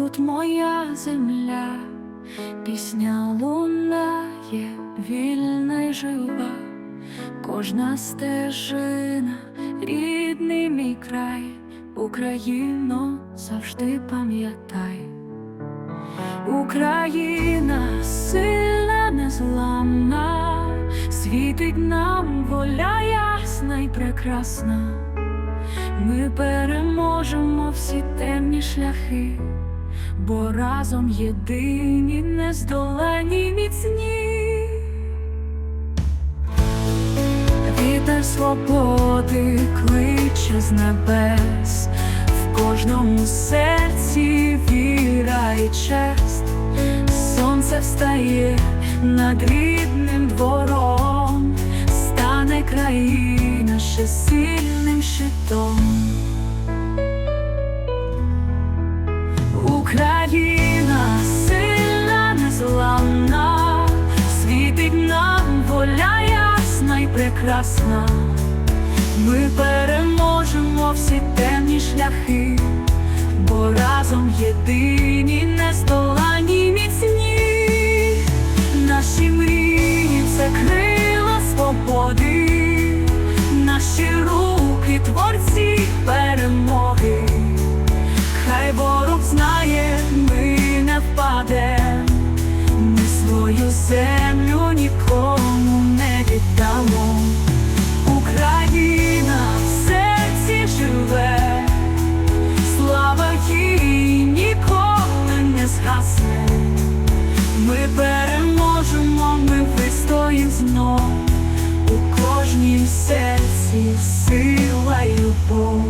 тут моя земля, пісня лунає, вільна й жива, кожна стежина, рідний мій край, Україно, завжди пам'ятай. Україна сильна, незламна, світить нам воля ясна й прекрасна. Ми переможемо всі темні шляхи, бо разом єдині, нездолані міцні. Вітер свободи кличе з небес, в кожному серці віра і честь, сонце встає над рідним двором, стане країна ще сильним щитом. Україна сильна, незламна, світить нам воля ясна й прекрасна. Ми переможемо всі темні шляхи, бо разом єдині, наші руки творці перемоги. Хай ворог знає, ми не впаде, ми свою землю серці сила любов.